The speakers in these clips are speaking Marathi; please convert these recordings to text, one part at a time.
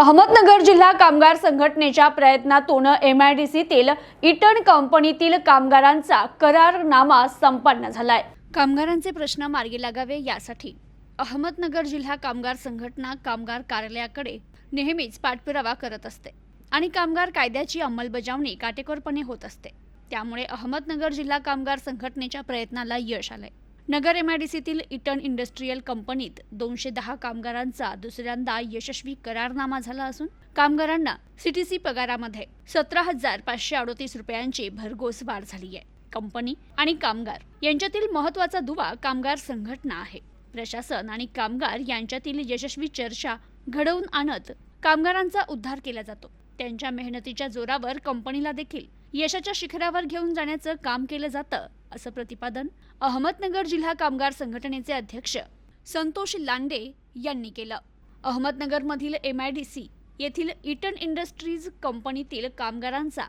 अहमदनगर जिल्हा कामगार संघटनेच्या प्रयत्नातून एम आय डी सीतील इटन कंपनीतील कामगारांचा करारनामा संपन्न झालाय. कामगारांचे प्रश्न मार्गी लागावे यासाठी अहमदनगर जिल्हा कामगार संघटना कामगार कार्यालयाकडे नेहमीच पाठपुरावा करत असते आणि कामगार कायद्याची अंमलबजावणी काटेकोरपणे होत असते. त्यामुळे अहमदनगर जिल्हा कामगार संघटनेच्या प्रयत्नाला यश आलंय. नगर एमआयडीसीतील इटन इंडस्ट्रीयल कंपनीत दोनशे दहा कामगारांचा दुसऱ्यांदा यशस्वी करारनामा झाला असून कामगारांना सीटीसी पगारामध्ये सतरा हजार पाचशे अडोतीस रुपयांची भरघोस वाढ झाली आहे. कंपनी आणि कामगार यांच्यातील महत्त्वाचा दुवा कामगार संघटना आहे. प्रशासन आणि कामगार यांच्यातील यशस्वी चर्चा घडवून आणत कामगारांचा उद्धार केला जातो. त्यांच्या मेहनतीच्या जोरावर कंपनीला देखील यशाच्या शिखरावर घेऊन जाण्याचं काम केलं जातं असं प्रतिपादन अहमदनगर जिल्हा कामगार संघटनेचे अध्यक्ष संतोष लांडे यांनी केलं. अहमदनगरमधील एम आय डी सी येथील इटन इंडस्ट्रीज कंपनीतील कामगारांचा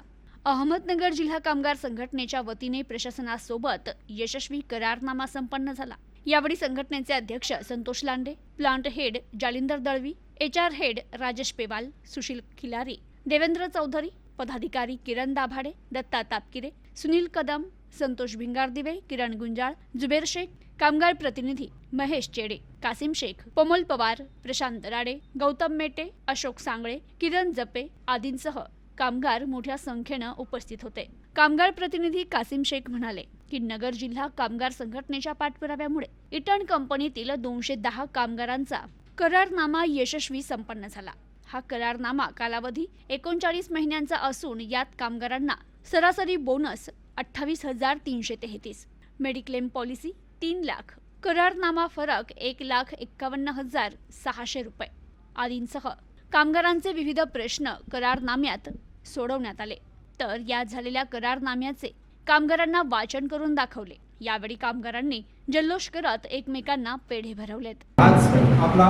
अहमदनगर जिल्हा कामगार संघटनेच्या वतीने प्रशासनासोबत यशस्वी करारनामा संपन्न झाला. यावेळी संघटनेचे अध्यक्ष Santosh Lande plant head Jalindar Dalvi H R head Rajesh Pewal Sushil Khilari Devendra Chaudhari पदाधिकारी किरण दाभाडे दत्ता तापकिरे सुनील कदम संतोष भिंगारदिवे किरण गुंजाळ जुबेर शेख कामगार प्रतिनिधी महेश चेडे कासिम शेख पमोल पवार प्रशांत राडे गौतम मेटे अशोक सांगळे किरण जपे आदींसह कामगार मोठ्या संख्येनं उपस्थित होते. कामगार प्रतिनिधी कासिम शेख म्हणाले की नगर जिल्हा कामगार संघटनेच्या पाठपुराव्यामुळे इटन कंपनीतील दोनशे दहा कामगारांचा करारनामा यशस्वी संपन्न झाला. हा करारनामा कालावधी एकोणचाळीस महिन्यांचा असून यात कामगारांना सरासरी बोनस अठ्ठावीस हजार तीनशे तेहतीस. मेडिक्लेम पॉलिसी तीन लाख. करारनामा फरक एक लाख एक्कावन्न हजार सहाशे रुपये. आदींसह कामगारांचे विविध प्रश्न करारनाम्यात सोडवण्यात आले. तर या झालेल्या करारनाम्याचे कामगारांना वाचन करून दाखवले. यावेळी कामगारांनी जल्लोष करत एकमेकांना पेढे भरवलेत. आज आपला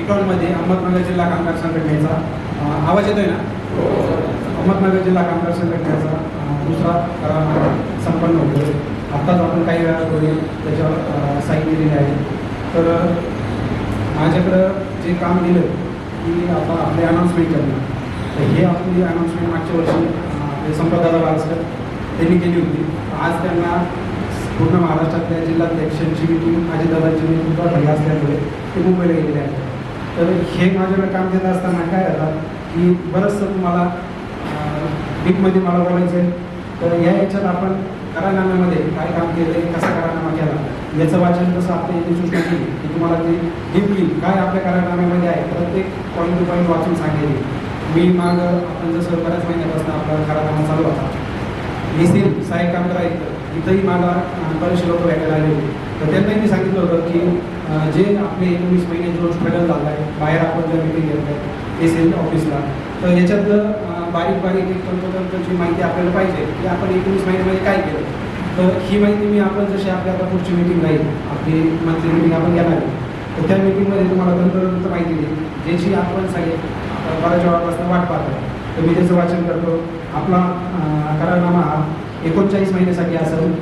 इटॉलमध्ये अहमदनगर जिल्हा कामगार संघटनेचा आवाज येतोय ना? अहमदनगर जिल्हा कामगार संघटनेचा दुसरा करार संपन्न होतो आत्ताच आपण काही वेळापूर्वी त्याच्यावर साईन दिलेली आहे. तर माझ्याकडं जे काम दिलं की आता आपले अनाऊन्समेंट करणं तर हे आपली अनाऊन्समेंट मागच्या वर्षी अ, आपले त्यांनी केली होती. आज त्यांना पूर्ण महाराष्ट्रातल्या जिल्हाध्यक्षांची मिटिंग अजितदादांची नेतृत्वाखाली असल्यामुळे ते मुंबईला गेलेले आहेत. तर हे माझ्याकडे काम देत असताना काय झालं की बरंचसं तुम्हाला बीकमध्ये मला बोलायचं आहे. तर या याच्यात आपण करारनाम्यामध्ये काय काम केलं कसा करारनामा केला याचं वाचन कसं आपल्या इथे सूचना केली की तुम्हाला ते डीपली काय आपल्या करारनाम्यामध्ये आहे प्रत्येक पॉईंट टू पॉईंट वाचून सांगेल. मी माग आपण जसं बऱ्याच महिन्यापासून आपला करारनामा चालू होता. निसीर सहाय्य कामगार आहेत इथंही मला बरेचसे लोक भेटायला आले होते. तर त्यांनाही मी सांगितलं होतं की जे आपले एकोणीस महिने जो स्ट्रगल झाला आहे बाहेर आपण जर मिटिंग घेत आहे एस एल ऑफिसला तर याच्यातलं बारीक बारीक एक तंत्रतंत्रची माहिती आपल्याला पाहिजे की आपण एकोणीस महिन्यामध्ये काय केलं. तर ही माहिती मी आपण जशी आपल्या आता पुढची मिटिंग राहील आपली मंथली मिटिंग आपण घेणार आहे तर त्या मिटिंगमध्ये तुम्हाला तंत्रतंत्र माहिती देईल. ज्याची आपण सगळे बऱ्याच वेळापासून वाट पाहतो तर मी त्याचं वाचन करतो. आपला करारनामा हा एकोणचाळीस महिन्यासाठी असेल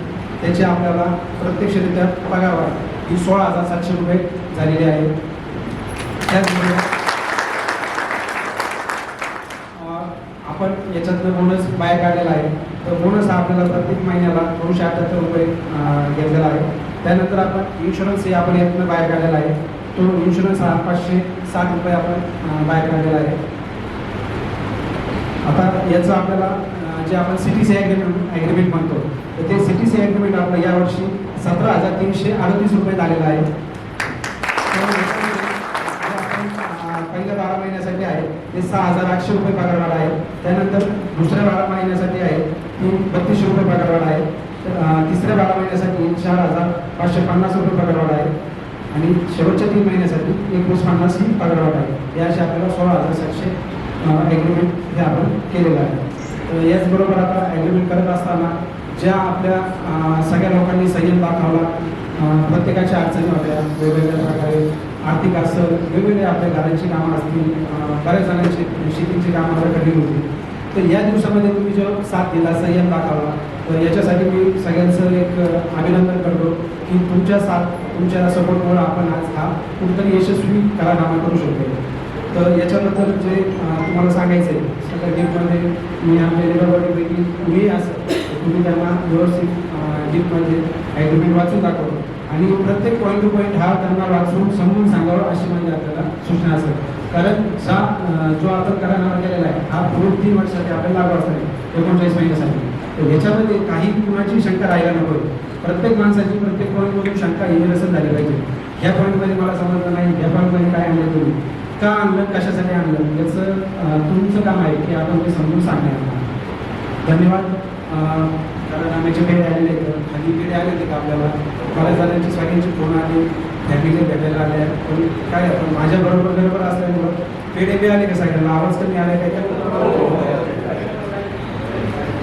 त्याचे आपल्याला प्रत्यक्षरित्या पगार ही सोळा हजार सातशे रुपये झालेली आहे. त्याचबरोबर आपण याच्यातनं बोनस बाहेर काढलेला आहे. तर बोनस हा आपल्याला प्रत्येक महिन्याला दोनशे अठ्ठ्याहत्तर रुपये घेतलेला आहे. त्यानंतर आपण इन्शुरन्स हे आपण यातनं बाहेर काढलेला आहे. तो इन्शुरन्स हा पाचशे साठ रुपये आपण बाहेर काढलेला आहे. आता याचं आपल्याला जे आपण सिटी सी ॲग्रीमेंट ॲग्रीमेंट म्हणतो तर ते सिटी सी ॲग्रीमेंट आपलं यावर्षी सतरा हजार तीनशे अडतीस रुपये झालेलं आहे. पहिल्या बारा महिन्यासाठी आहे ते सहा हजार आठशे रुपये पगारवाढ आहे. त्यानंतर दुसऱ्या बारा महिन्यासाठी आहे ती बत्तीसशे रुपये पगारवाढ आहे. तिसऱ्या बारा महिन्यासाठी चार हजार पाचशे पन्नास रुपये पगारवाढ आहे. आणि शेवटच्या तीन महिन्यासाठी एकवीस पन्नास ही पगारवाढ आहे. या अशी आपल्याला सोळा हजार सातशे ॲग्रीमेंट हे आपण केलेलं आहे. याचबरोबर आता ॲग्रीमेंट करत असताना ज्या आपल्या सगळ्या लोकांनी संयम दाखवला प्रत्येकाच्या अडचणी होत्या वेगवेगळ्या प्रकारे आर्थिक असं वेगवेगळे आपल्या घरांची कामं असतील बऱ्याच जणांची शेतीची कामं जर कठीण होती तर या दिवसामध्ये तुम्ही जो साथ दिला संयम दाखवला तर याच्यासाठी मी सगळ्यांचं एक अभिनंदन करतो की तुमच्या साथ तुमच्या सपोर्टमुळे आपण आज हा कुठंतरी यशस्वी करारनामा करू शकतो तर याच्याबद्दल जे तुम्हाला सांगायचं आहे सगळ्या डीपमध्ये मी आपल्या लेबरपैकी मी असं तुम्ही त्यांना व्यवस्थित डीपमध्ये ॲग्रीमेंट वाचून दाखवतो आणि प्रत्येक पॉईंट टू पॉईंट हा त्यांना वाचून समजून सांगावं अशी म्हणजे आपल्याला सूचना असेल. कारण सा जो आपण करार केलेला आहे हा पूर्ण तीन वर्षासाठी आपल्याला लागू असणार एकोणचाळीस महिन्यासाठी. तर याच्यामध्ये काही कुणाची शंका राहायला नको. प्रत्येक माणसाची प्रत्येक पॉईंटमधून शंका येणं झाली पाहिजे. ह्या पॉईंटमध्ये मला समजलं नाही ह्या पॉईंटमध्ये काय आणलं तुम्ही? का आणलं? कशासाठी आणलं? याचं तुमचं काम आहे की आपण ते समजून सांगणार धन्यवाद. कारण आम्हीचे पेढे आलेले आहेत. खाली पेढे आले होते का आपल्याला. मला जणांची सगळ्यांची फोन आले. फॅमिली भेटायला आल्या पण काय आपण माझ्या बरोबर बरोबर असल्यामुळं पेढे बी आले का सगळ्यांना आवाज कमी आला काय? तर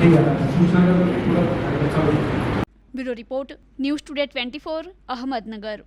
ठीक आहे. सूचना bureau report news today twenty four Ahmednagar.